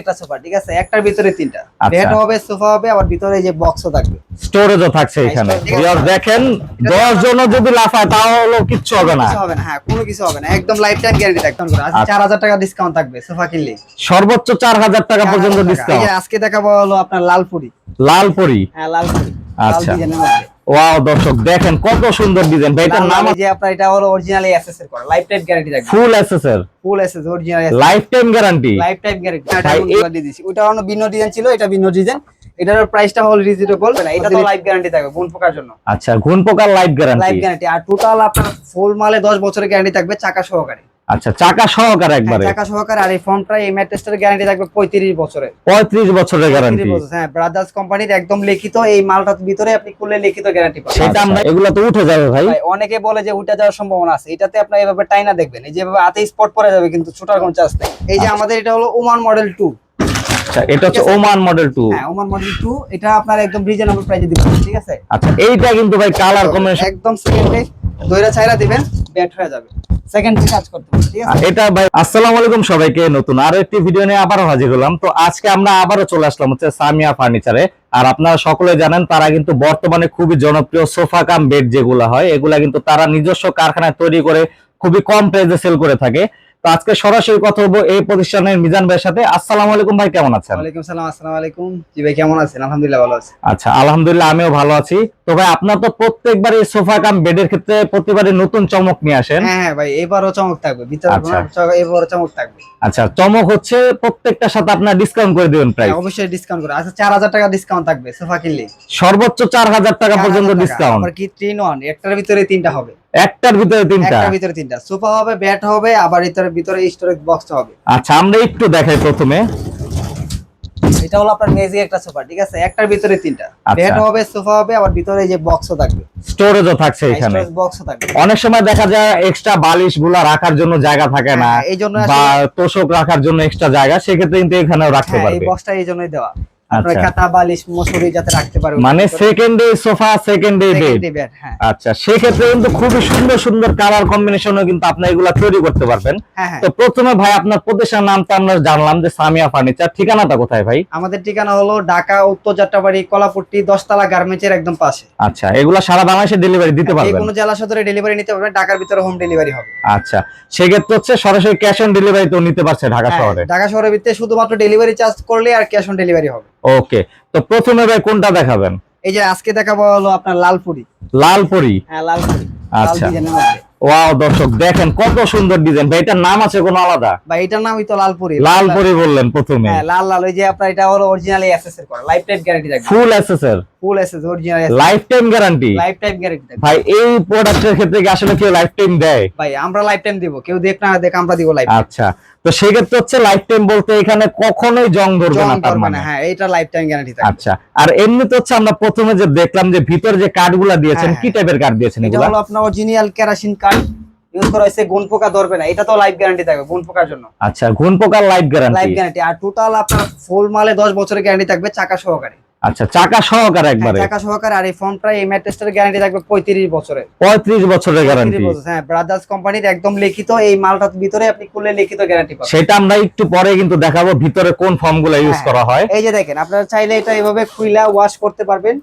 একটা সোফা ঠিক আছে? একটার ভিতরে তিনটা। আচ্ছা। বেড হবে সোফা হবে আবার ভিতরে যে বক্সও থাকবে। স্টোরেজও থাকছে হ্যাঁ, এখানে। ভিউয়ার্স দেখেন দশ জন যদি লাফায় কিচ্ছু হবে না। হবে না হ্যাঁ কোনো কিছু হবে না। একদম লাইফ টাইম গ্যারান্টি থাকবে আজকে আচ্ছা। চার হাজার টাকা ডিসকাউন্ট থাকবে সোফা কিনলে। সর্বোচ্চ চার হাজার টাকা পর্যন্ত 4,000 টাকা। এই ডিসকাউন্ট আজকে দেখাবো হলো আপনার লালপুরি। লালপরি। হ্যাঁ লালপুরি। লাল আচ্ছা। ওয়াও দর্শক দেখেন কত সুন্দর ডিজাইন ভাই এটার নাম যে আপনার এটা হলো অরিজিনালি এসএস এর করা লাইফ টাইম গ্যারান্টি থাকবে full এসএসএর full SS original life time guarantee life time guarantee এই- দিয়ে দিছি ওটা অন্য ভিন্ন ডিজাইন ছিল এটা ভিন্ন ডিজাইন এটার প্রাইসটা হল রিজনেবল এটা তো লাইফ গ্যারান্টি থাকবে কোন প্রকার জন্য। আচ্ছা ঘুন পোকার লাইফ লাইফ গ্যারান্টি গ্যারান্টি আর টোটাল আপনার ফুল মালে 10 বছরের গ্যারান্টি থাকবে চাকা সহকারে। আচ্ছা চাকা সহকারে হ্যাঁ, একবারে? চাকা সহকারে আর এই ফোনটা এই ম্যাট্রেসটার গ্যারান্টি থাকবে 35 বছরের। পঁয়ত্রিশ বছরের গ্যারান্টি হ্যাঁ ব্রাদার্স কোম্পানির একদম লিখিত এই মালটার ভিতরে আপনি খুলে লিখিত গ্যারান্টি পাবেন। সেটা আমরা এগুলো তো উঠে যাবে ভাই। ভাই, অনেকে বলে যে উঠে যাওয়ার সম্ভাবনা আছে। এটাতে আপনার এভাবে টাইনা দেখবেন। এই যেভাবে হাতে স্পট পরে যাবে কিন্তু ছোটার কোনো চান্স নেই। এই যে আমাদের এটা হলো ওমান মডেল 2 আচ্ছা এটা হচ্ছে ওমান মডেল টু হ্যাঁ ওমান মডেল 2 এটা আপনার একদম রিজনেবল প্রাইসে দিবেন ঠিক আছে? আচ্ছা এইটা কিন্তু ভাই কালার কম্বিনেশন একদম সেকেন্ডে দইরা ছাইরা দিবেন। একটি ভিডিও নিয়ে হাজির হলাম। তো আজকে আমরা চলে আসলাম হচ্ছে সামিয়া ফার্নিচারে। আর আপনারা সকলে জানেন, তারা কিন্তু বর্তমানে খুবই জনপ্রিয় সোফা কাম বেড যেগুলো হয়, এগুলা কিন্তু তারা নিজস্ব কারখানায় তৈরি করে খুবই কম প্রাইসে সেল করে থাকে। তো আজকে সরাসরি কথা বলব এই প্রতিষ্ঠানের মিজান ভাইয়ের সাথে। আসসালামু আলাইকুম ভাই কেমন আছেন? ওয়ালাইকুম সালাম আসসালামু আলাইকুম। জি ভাই কেমন আছেন? আলহামদুলিল্লাহ ভালো আছি। আচ্ছা আলহামদুলিল্লাহ আমিও ভালো আছি। তো ভাই আপনার তো প্রত্যেকবার এই সোফা কাম বেডের ক্ষেত্রে প্রতিবারই নতুন চমক নিয়ে আসেন। হ্যাঁ হ্যাঁ ভাই এবারও চমক থাকবে। ভিতরে আচ্ছা। কোনো- এবারও চমক থাকবে। আচ্ছা চমক হচ্ছে প্রত্যেকটার সাথে আপনার ডিসকাউন্ট করে দিবেন প্রাইস হ্যাঁ, অবশ্যই ডিসকাউন্ট করে। আচ্ছা চার হাজার টাকা ডিসকাউন্ট থাকবে সোফা কিনলে। সর্বোচ্চ চার হাজার টাকা পর্যন্ত ডিসকাউন্ট আবার কি তিন ওয়ান একটার ভিতরে তিনটা হবে। একটার ভিতরে তিনটা? একটার ভিতরে তিনটা। সোফা হবে ব্যাট হবে আবার এটার ভিতরে স্টোরেজ বক্স হবে। আচ্ছা আমরা একটু দেখাই প্রথমে। এটা হলো আপনার মেজি একটা সোফা ঠিক আছে? একটার ভিতরে তিনটা। আচ্ছা। ব্যাট হবে সোফা হবে আবার ভিতরে যে বক্সও থাকবে। স্টোরেজও থাকছে এখানে। স্টোরেজ বক্সও থাকবে। অনেক সময় দেখা যায় এক্সট্রা বালিশগুলা রাখার জন্য জায়গা থাকে না হ্যাঁ, এই জন্য বা তোষক রাখার জন্য এক্সট্রা জায়গা সেক্ষেত্রে কিন্তু এখানেও রাখতে হ্যাঁ, এই বক্সটা এই জন্যই দেওয়া। আপনার আচ্ছা। খাতা বালিশ মশুরি যাতে রাখতে পারবে মানে second day sofa second day bed bed হ্যাঁ। আচ্ছা সেক্ষেত্রে কিন্তু খুবই সুন্দর সুন্দর কালার কম্বিনেশনও কিন্তু আপনি এগুলা তৈরি করতে পারবেন। হ্যাঁ হ্যাঁ। তো প্রথমে ভাই আপনার প্রতিষ্ঠানের নামটা আমরা জানলাম যে সামিয়া ফার্নিচার। ঠিকানাটা কোথায় ভাই? আমাদের ঠিকানা হলো ঢাকা উত্তর যাত্রাবাড়ি কলাপট্টি দশতলা গার্মেন্টসের একদম পাশে। আচ্ছা এগুলা সারা বাংলাদেশে ডেলিভারি দিতে যে পারবেন? কোনো জেলা সদরে ডেলিভারি নিতে পারবেন ঢাকার ভিতরে হোম ডেলিভারি হবে। আচ্ছা সেক্ষেত্রে হচ্ছে সরাসরি ক্যাশ অন ডেলিভারি তো নিতে পারছে ঢাকা হ্যাঁ, শহরে? ঢাকা শহরের ভিতরে শুধুমাত্র ডেলিভারি চার্জ করলে আর ক্যাশ অন ডেলিভারি হবে। ওকে তো প্রথমে ভাই কোনটা দেখাবেন? এই যে আজকে দেখাবো হলো আপনার লালপুরি লালপুরি হ্যাঁ লালপুরি লাল আচ্ছা। ওয়াও দর্শক দেখেন কত সুন্দর ডিজাইন ভাই এটার নাম আছে কোনো আলাদা? ভাই এটার নামই তো লালপুরি লালপুরি বললেন প্রথমে। হ্যাঁ লাল লাল ওই যে আপনার এটা হলো অরিজিনালি এসএস এর করা। লাইফ টাইম গ্যারান্টি থাকবে ফুল এসএস এর? Full SS original life time guarantee life time guarantee ভাই এই প্রোডাক্টের ক্ষেত্রে কি আসলে কেউ লাইফ টাইম দেয়? ভাই আমরা লাইফ টাইম দিব। কেউ দেখ না দেখ আমরা দিব লাইফ আচ্ছা তো হচ্ছে লাইফ টাইম বলতে এখানে কখনোই জং ধরবে না তার মানে। হ্যাঁ এটা লাইফ টাইম গ্যারান্টি থাকবে আচ্ছা আর এমনিতে হচ্ছে আমরা প্রথমে যে দেখলাম যে ভিতর যে কার্ডগুলা দিয়েছেন হ্যাঁ, কি টাইপের কার্ড দিয়েছেন এগুলা? হলো আপনার অরিজিনাল কেরাসিন কার্ড ইউজ করা হয়েছে গুণ পোকা ধরবে না। এটা তো লাইফ গ্যারান্টি থাকবে গুণ পোকার জন্য। আচ্ছা ঘুন পোকার লাইফ লাইফ গ্যারান্টি গ্যারান্টি আর টোটাল আপনার ফুল মালে 10 বছরের গ্যারান্টি থাকবে চাকা সহকারে। আচ্ছা চাকা সহকারে হ্যাঁ, একবারে? চাকা সহকারে আর এই ফোনটা এই ম্যাট্রেসটার গ্যারান্টি থাকবে 35 বছরে 35 বছরের গ্যারান্টি 35 হ্যাঁ ব্রাদার্স কোম্পানির একদম লিখিত এই মালটার ভিতরে আপনি খুলে লিখিত গ্যারান্টি পাবেন। সেটা আমরা একটু পরে কিন্তু দেখাবো ভিতরে কোন ফর্মগুলা ইউজ হ্যাঁ, করা হয়। এই যে দেখেন আপনারা চাইলে এটা এভাবে খুইলা ওয়াশ করতে পারবেন।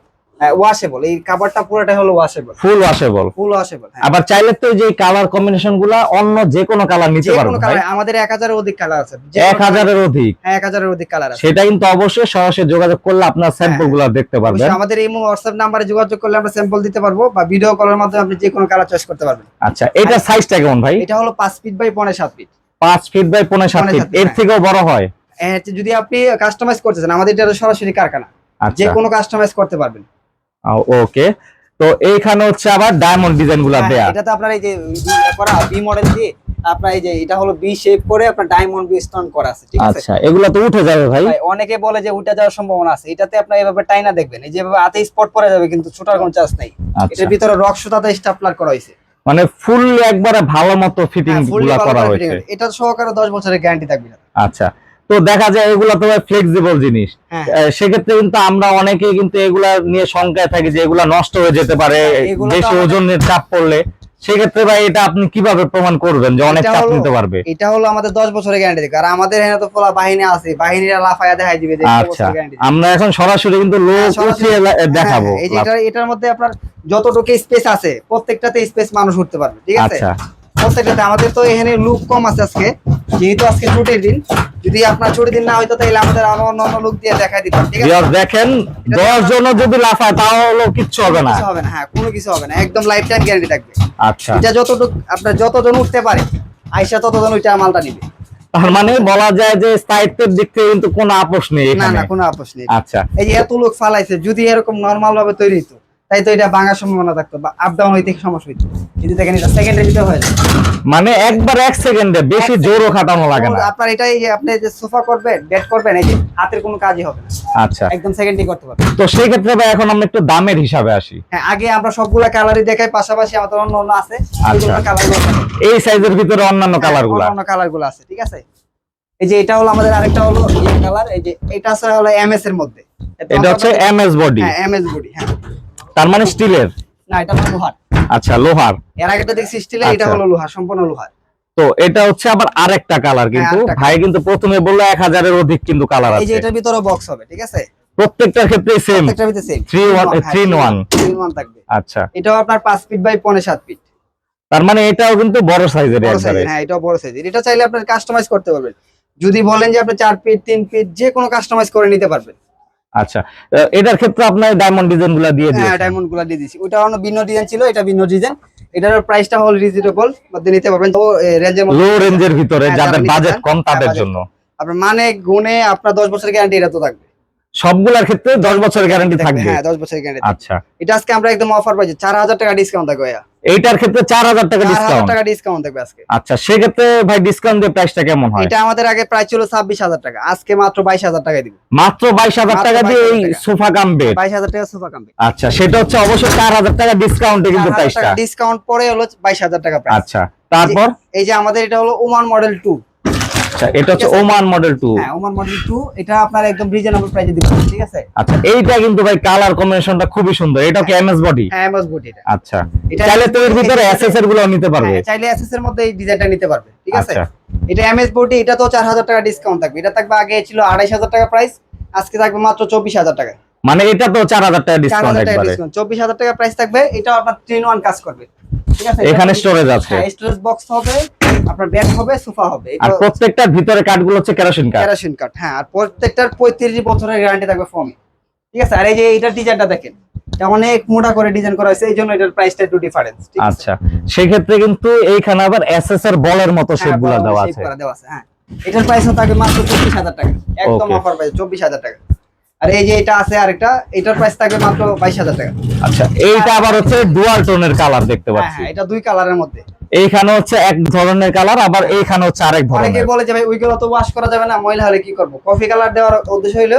ওয়াশেবল এই কাভারটা পুরোটা হলো washable full washable full washable আবার চাইলে তো যে কালার কম্বিনেশনগুলা অন্য যে কোনো কালার নিতে পারব আমাদের এক হাজারের অধিক কালার আছে। যে এক হাজারের অধিক। হ্যাঁ এক হাজারের অধিক কালার আছে। সেটা কিন্তু অবশ্যই সরাসরি যোগাযোগ করলে আপনার স্যাম্পলগুলা দেখতে পারবেন। আমাদের এই হোয়াটসঅ্যাপ নাম্বারে যোগাযোগ করলে আমরা স্যাম্পল দিতে পারব বা ভিডিও কলের মাধ্যমে আপনি যে কোনো কালার চয়েস করতে পারবেন। আচ্ছা এটা সাইজটা কেমন ভাই? এটা হলো পাঁচ ফিট বাই পনেরো সাত ফিট পাঁচ ফিট বাই পনেরো সাত পৌনে ফিট এর হ্যাঁ। থেকেও বড় হয়? যদি আপনি কাস্টমাইজ করতে চান আমাদের এটা সরাসরি কারখানা। যে কোনো কাস্টমাইজ করতে পারবেন। ওকে তো এইখানে হচ্ছে আবার ডায়মন্ড ডিজাইনগুলা হ্যাঁ, দেয়া। এটাতে আপনার এই যে ই করা বি মডেল দিয়ে আপনার এই যে এটা হলো বি শেপ করে আপনার ডায়মন্ড বি স্টোন করা আছে ঠিক আছে? আচ্ছা এগুলা তো উঠে যাবে ভাই। অনেকে বলে যে উঠে যাওয়ার সম্ভাবনা আছে। এটাতে আপনি এভাবে টাইনা দেখবেন এই যেভাবে হাতে স্পট পড়ে যাবে কিন্তু ছোটার কোনো চান্স নাই। আচ্ছা। এটার ভিতরে রক সুতাতে স্টাপলার করা হয়েছে। মানে ফুল একবারে ভালো মতো ফিটিং হ্যাঁ, গুলা করে হয়েছে। এটা সহকারে 10 বছরের গ্যারান্টি থাকবে আচ্ছা তো দেখা যায় এগুলা তো ফ্লেক্সিবল জিনিস। হ্যাঁ। সেক্ষেত্রে কিন্তু আমরা অনেকেই কিন্তু এগুলা নিয়ে শঙ্কায় থাকি যে এগুলা নষ্ট হয়ে যেতে পারে হ্যাঁ, বেশি ওজনের চাপ পড়লে। সেক্ষেত্রে ভাই এটা আপনি কীভাবে প্রমাণ করবেন যে অনেক চাপ নিতে পারবে? এটা হলো আমাদের দশ বছরের গ্যারান্টি আর আমাদের এখানে তো পোলা বাহিনী আছে বাহিনীরা লাফায়া দেখাই দিবে যে আচ্ছা আমরা এখন সরাসরি কিন্তু লো হ্যাঁ, সরাসরি- দেখাবো। এই যে এটা এটার মধ্যে আপনার যতটুকু স্পেস আছে প্রত্যেকটাতে স্পেস মানুষ উঠতে পারবে ঠিক আছে? আচ্ছা। প্রত্যেকটাতে আমাদের তো এখানে লুক কম আছে আজকে যেহেতু আজকে ছুটির দিন। যদি আপনার ছুটির দিন না হয়তো তাহলে আমাদের আরও অন্য অন্য লুক দিয়ে দেখাই দিতাম ঠিক আছে? দেখেন দশ জন যদি লাফায় তাহলে কিচ্ছু হবে না। কিছু হবে না হ্যাঁ কোনো কিছু হবে না একদম লাইফ টাইম গ্যারান্টি থাকবে। আচ্ছা। এটা যতটুকু আপনার যতজন উঠতে পারে আইসা ততজন ওইটা মালটা নিবে। তার মানে বলা যায় যে স্থায়িত্বের দিক থেকে কিন্তু কোনো আপোষ নেই না না কোনো আপোষ নেই। আচ্ছা। এই যে এত লোক ফালাইছে যদি এরকম নর্মাল ভাবে তৈরি হতো তাই তো এটা ভাঙার সম্ভাবনা থাকতো বা আপ ডাউন হইতে সমস্যা হইতো। দেখেন এটা সেকেন্ডের ভিতরে হয়ে যায় মানে একবার এক সেকেন্ডে বেশি জোরও খাটানো লাগে না। আপনার এটাই যে আপনি যে সোফা করবেন বেড করবেন এই যে হাতের কোনো কাজই হবে না। আচ্ছা। একদম সেকেন্ডই করতে পারবেন। তো সেই ক্ষেত্রে ভাই এখন আমরা একটু দামের হিসাবে আসি। হ্যাঁ আগে আমরা সবগুলা কালারই দেখাই পাশাপাশি আমাদের অন্য অন্য আছে। আচ্ছা। এই সাইজের ভিতরে অন্যান্য কালারগুলা। অন্য কালারগুলো আছে ঠিক আছে? এই যে এটা হলো আমাদের আরেকটা হলো ইয়ে কালার এই যে এটা হলো এমএস এর মধ্যে। এটা হচ্ছে এমএস বডি হ্যাঁ এমএস বডি হ্যাঁ। তার মানে স্টিলের? না এটা হলো লোহার। আচ্ছা লোহার। এর আগেটা দেখছি স্টিলের এটা আচ্ছা। হলো লোহার সম্পূর্ণ লোহার। তো এটা হচ্ছে আবার আরেকটা কালার কিন্তু। ভাই কিন্তু প্রথমে বলল এক হাজারের অধিক কিন্তু কালার আছে এই যে এটার ভিতরে বক্স হবে ঠিক আছে? প্রত্যেকটার ক্ষেত্রে সেম প্রত্যেকটার ভিতরে same Three one- three in one। Three one থাকবে। আচ্ছা। এটাও আপনার 5 ফিট বাই 5.5 ফিট তার মানে এটাও কিন্তু বড় সাইজের একবারে। হ্যাঁ এটাও বড় সাইজের এটা চাইলে আপনি কাস্টমাইজ করতে পারবেন। যদি বলেন যে আপনি 4 ফিট 3 ফিট যে কোনো কাস্টমাইজ করে নিতে পারবেন। আচ্ছা এটার ক্ষেত্রে আপনার ডায়মন্ড ডিজাইনগুলা দিয়ে হ্যাঁ দিয়েছেন। ডায়মন্ডগুলা দিয়ে দিছি ওটা অন্য ভিন্ন ডিজাইন ছিল এটা ভিন্ন ডিজাইন এটার প্রাইসটা হল রিজনেবল মধ্যে নিতে পারবেন। তো রেঞ্জের মধ্যে লো রেঞ্জের ভিতরে হ্যাঁ, যাদের বাজেট কম হ্যাঁ, তাদের জন্য। আপনার মানে গুণে আপনার 10 বছরের গ্যারান্টি এটা তো থাকবে। সবগুলার ক্ষেত্রে দশ বছরের গ্যারান্টি থাকবে হ্যাঁ 10 বছরের গ্যারান্টি আচ্ছা। এটা আজকে আমরা একদম অফার পাইছি 4000 টাকা ডিসকাউন্ট থাকবে এইটার ক্ষেত্রে চার হাজার টাকা ডিসকাউন্ট টাকা ডিসকাউন্ট থাকবে আজকে। আচ্ছা সেক্ষেত্রে ভাই ডিসকাউন্ট দিয়ে প্রাইসটা কেমন হয়? এটা আমাদের আগে প্রাইস ছিল 26000 টাকা। আজকে মাত্র 22000 টাকা দিব। মাত্র বাইশ হাজার মাত্র টাকা দিয়ে এই সোফা কাম বেড 22000 টাকা সোফা কামবে আচ্ছা সেটা হচ্ছে অবশ্যই চার হাজার টাকা ডিসকাউন্টে কিন্তু প্রাইসটা ডিসকাউন্ট পরে হলো 22000 টাকা প্রাইস আচ্ছা তারপর? এই যে আমাদের এটা হলো ওমান মডেল 2 আচ্ছা এটা হচ্ছে ওমান মডেল টু হ্যাঁ ওমান মডেল 2 এটা আপনার একদম রিজনেবল প্রাইসে দিব ঠিক আছে? আচ্ছা এইটা কিন্তু ভাই কালার কম্বিনেশনটা খুবই সুন্দর। এটা কি এমএস বডি হ্যাঁ এমএস বুট এটা। আচ্ছা চাইলে তো এর ভিতরে এটা- এসএস এরগুলো নিতে পারবে। হ্যাঁ, চাইলে এসএস এর মধ্যে এই ডিজাইনটা নিতে পারবে ঠিক আছে? আচ্ছা। এটা এমএস বডি এটা তো 4000 টাকা ডিসকাউন্ট থাকবে। এটা থাকবে আগে ছিল 28000 টাকা প্রাইস আজকে থাকবে মাত্র 24000 টাকা। মানে এটা তো চার হাজার টাকা ডিসকাউন্ট 4000 টাকা একবারে। ডিসকাউন্ট 24000 টাকা প্রাইস থাকবে এটা আপনার 3 in 1 কাজ করবে ঠিক আছে? এখানে স্টোরেজ আছে। হ্যাঁ স্টোরেজ বক্স হবে আপনার বেড হবে সোফা হবে। আর প্রত্যেকটার ভিতরে কাঠগুলো হচ্ছে কেরোসিন কাঠ কেরোসিন কাঠ হ্যাঁ আর প্রত্যেকটার 35 বছরের গ্যারান্টি থাকবে ফোমে ঠিক আছে? আর এই যে এইটার ডিজাইনটা দেখেন এটা অনেক মোটা করে ডিজাইন করা হয়েছে এই জন্য এটার প্রাইসটা একটু ডিফারেন্স আচ্ছা কিন্তু এইখানে আবার বলের মতো হ্যাঁ, শেপগুলো দেওয়া আছে। দেওয়া আছে হ্যাঁ। এটার প্রাইস থাকবে মাত্র 24000 টাকা একদম অফার প্রাইস 24000 টাকা। আর এই যে এটা আছে আরেকটা এটার প্রাইস থাকবে মাত্র 22000 টাকা। আচ্ছা এইটা আবার হচ্ছে ডুয়াল টোনের কালার দেখতে হ্যাঁ পাচ্ছি। হ্যাঁ এটা দুই কালারের মধ্যে। এইখানে হচ্ছে এক ধরনের কালার আবার এইখানে হচ্ছে আরেক ধরনের। অনেকে বলে যে ভাই ওইগুলো তো ওয়াশ করা যাবে না ময়লা হলে কি করব? কফি কালার দেওয়ার উদ্দেশ্য হইল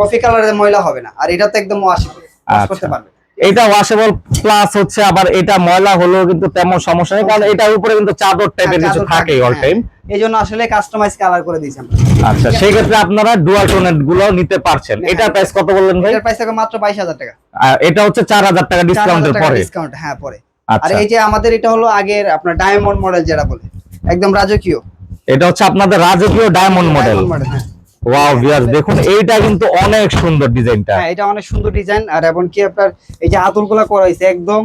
কফি কালারের ময়লা হবে না। আর এটা তো একদম ওয়াশ ওয়াশ করতে আচ্ছা। পারবে। এটা ওয়াশেবল প্লাস হচ্ছে আবার এটা ময়লা হলেও কিন্তু তেমন সমস্যা নেই কারণ এটার উপরে কিন্তু চাদর টাইপের হ্যাঁ, কিছু থাকে অল। টাইম এই জন্য আসলে কাস্টমাইজ কালার করে দিয়েছি আমরা। আচ্ছা সেই ক্ষেত্রে আপনারা ডুয়াল টোনেরগুলো নিতে পারছেন। হ্যাঁ, এটার প্রাইস কত বললেন ভাই? এটার প্রাইস মাত্র 22000 টাকা। আর এটা হচ্ছে চার হাজার টাকা ডিসকাউন্টের পরে। ডিসকাউন্ট হ্যাঁ পরে। আর আচ্ছা এই যে আমাদের এটা হলো আগের আপনার ডায়মন্ড মডেল যেটা বলে একদম রাজকীয়। এটা হচ্ছে আপনাদের রাজকীয় ডায়মন্ড মডেল। ওয়াও ভিউয়ার্স দেখুন এইটা কিন্তু অনেক সুন্দর ডিজাইনটা। হ্যাঁ এটা অনেক সুন্দর ডিজাইন আর এবং কি আপনার এই যে আতুরগুলা করা হয়েছে একদম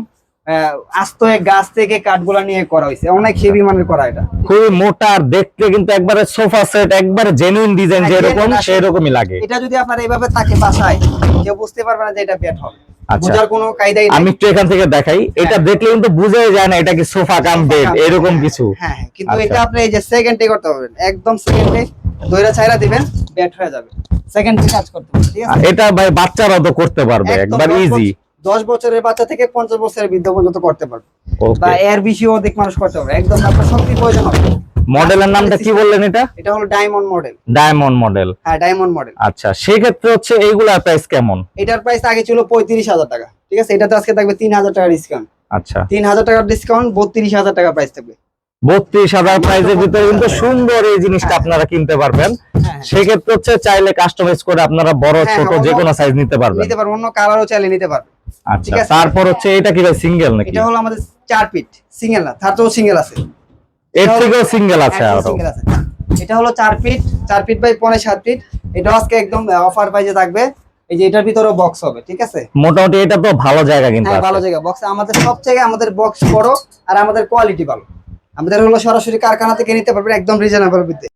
আস্ত এক গাছ থেকে কাঠগুলা নিয়ে করা হয়েছে অনেক হেভি মানের করা এটা। খুবই মোটা আর দেখতে কিন্তু একবারে সোফা সেট একবারে জেনুইন ডিজাইন হ্যাঁ, যেরকম রকমই লাগে। এটা যদি আপনার এইভাবে থাকে বাসায় কেউ বুঝতে পারবে না যে এটা বেড হবে। বোঝার কোনো কায়দাই আমি একটু এখান থেকে দেখাই। এটা দেখলে কিন্তু বুঝাই যায় না এটা কি সোফা কাম বেড এরকম হ্যাঁ, কিছু। হ্যাঁ হ্যাঁ। কিন্তু আচ্ছা। এটা আপনি এই যে সেকেন্ডে করতে পারবেন। একদম সেকেন্ডে দইরা ছাইরা দিবেন বেড হয়ে যাবে। সেকেন্ডে কাজ করতে পারবেন ঠিক আছে? এটা ভাই বাচ্চারাও তো করতে পারবে একবার দশ ইজি দশ বছরের বাচ্চা থেকে পঞ্চাশ বছরের বৃদ্ধ পর্যন্ত করতে পারবে। বা এর বেশি অধিক মানুষ করতে পারবে। একদম আপনার শক্তি প্রয়োজন হবে। মডেলের নামটা কি বললেন এটা? এটা হলো ডায়মন্ড মডেল ডায়মন্ড মডেল হ্যাঁ ডায়মন্ড মডেল আচ্ছা সেই ক্ষেত্রে হচ্ছে এইগুলার প্রাইস কেমন? এটার প্রাইস আগে ছিল পঁয়ত্রিশ হাজার টাকা ঠিক আছে? এটাতে আজকে থাকবে তিন হাজার টাকা ডিসকাউন্ট আচ্ছা। তিন হাজার টাকার ডিসকাউন্ট বত্রিশ হাজার টাকা প্রাইস থাকবে। বত্রিশ হাজার প্রাইসের ভিতরে কিন্তু সুন্দর এই জিনিসটা আপনারা কিনতে পারবেন। হ্যাঁ সেক্ষেত্রে হচ্ছে চাইলে কাস্টমাইজ করে আপনারা বড় হ্যাঁ, ছোট যে কোনো সাইজ নিতে পারবেন। নিতে পারবে অন্য কালারও চাইলে নিতে পারবে আচ্ছা ঠিক আছে। তারপর হচ্ছে এটা কি ভাই সিঙ্গেল নাকি? এটা হলো আমাদের চার ফিট সিঙ্গেল না তার তো সিঙ্গেল আছে। এর থেকেও সিঙ্গেল আছে আরও। আছে। এটা হলো চার ফিট চার ফিট বাই পনেরো সাত ফিট এটা আজকে একদম অফার প্রাইসে থাকবে। এই যে এটার ভিতরে বক্স হবে ঠিক আছে? মোটামুটি এটা তো ভালো জায়গা কিন্তু হ্যাঁ ভালো জায়গা। বক্স আমাদের সব জায়গায় আমাদের বক্স বড় আর আমাদের কোয়ালিটি ভালো। আমাদের হলো সরাসরি কারখানা থেকে নিতে পারবেন একদম রিজনেবল